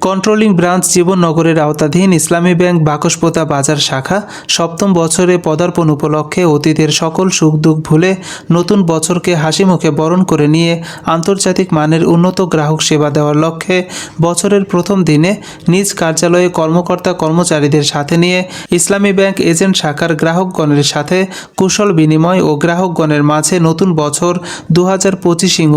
Controlling branch জীবননগরের আওতাধীন ইসলামী bank বাকসপোতা বাজার শাখা সপ্তম বছরে পদার্পণ উপলক্ষে অতীতের সকল সুখ দুঃখ ভুলে নতুন বছরকে হাসি মুখে বরণ করে নিয়ে আন্তর্জাতিক মানের উন্নত গ্রাহক সেবা দেওয়ার লক্ষ্যে বছরের প্রথম দিনে নিজ কার্যালয়ে কর্মকর্তা কর্মচারীদের সাথে নিয়ে ইসলামী ব্যাংক এজেন্ট শাখার গ্রাহকগণের সাথে কুশল বিনিময় ও গ্রাহকগণের মাঝে নতুন বছর দু হাজার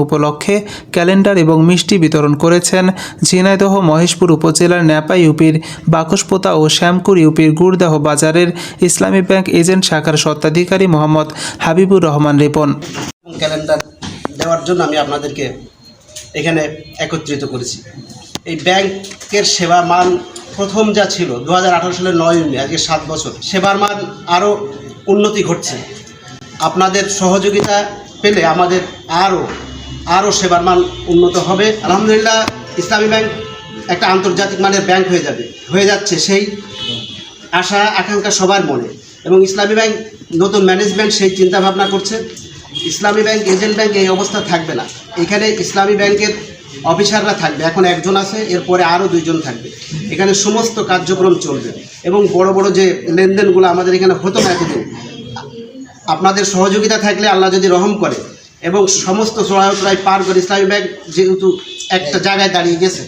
উপলক্ষে ক্যালেন্ডার এবং মিষ্টি বিতরণ করেছেন ঝিনাইদহ মহেশপুর উপজেলার ন্যাপা ইউপির বাকসপোতা ও শ্যামকুর ইউপির গুড়দাহ বাজারের ইসলামী ব্যাংক এজেন্ট শাখার স্বত্বাধিকারী মোহাম্মদ হাবিবুর রহমান রিপন। ক্যালেন্ডার দেওয়ার জন্য আমি আপনাদেরকে এখানে একত্রিত করেছি। এই ব্যাংকের সেবা মান প্রথম যা ছিল দু হাজার আঠারো সালের নয় মে আজকে সাত বছর, সেবার মান আরও উন্নতি ঘটছে। আপনাদের সহযোগিতা পেলে আমাদের আরও আরও সেবার মান উন্নত হবে। আলহামদুলিল্লাহ, ইসলামী ব্যাংক একটা আন্তর্জাতিক মানের ব্যাংক হয়ে যাবে, হয়ে যাচ্ছে সেই আশা, আকাঙ্ক্ষা সবার মনে। এবং ইসলামী ব্যাংক নতুন ম্যানেজমেন্ট সেই চিন্তা ভাবনা করছে। ইসলামী ব্যাংক এজেন্ট ব্যাংক এই অবস্থা থাকবে না। এখানে ইসলামী ব্যাংকের অফিসাররা থাকবে। এখন একজন আছে, এরপরে আরও দুইজন থাকবে। এখানে সমস্ত কার্যক্রম চলবে। এবং বড় বড় যে লেনদেনগুলো আমাদের এখানে হতো না এতদিন, আপনাদের সহযোগিতা থাকলে আল্লাহ যদি রহম করে এবং সমস্ত সহায়তায় পার করে ইসলামী ব্যাংক যেহেতু একটা জায়গায় দাঁড়িয়ে গেছে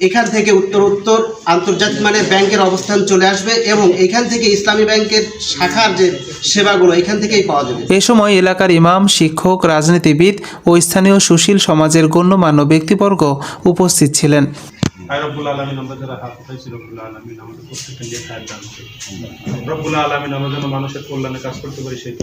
এখান থেকে উত্তর উত্তর আন্তর্জাতিক মানের ব্যাংকের অবস্থান চলে আসবে এবং এখান থেকে ইসলামী ব্যাংকের শাখার যে সেবাগুলো এখান থেকেই পাওয়া যাবে। এ সময় এলাকার ইমাম শিক্ষক রাজনীতিবিদ ও স্থানীয় সুশীল সমাজের গণ্যমান্য ব্যক্তিবর্গ উপস্থিত ছিলেন। রব্বুল আলমিন আমরা যারা হাত উঠাইছি রব্বুল আলমিন আমাদের প্রত্যেকটা নিয়ে খায় দান রব্বুল আলমিন আমরা যেন মানুষের কল্যাণে কাজ করতে পারি সেই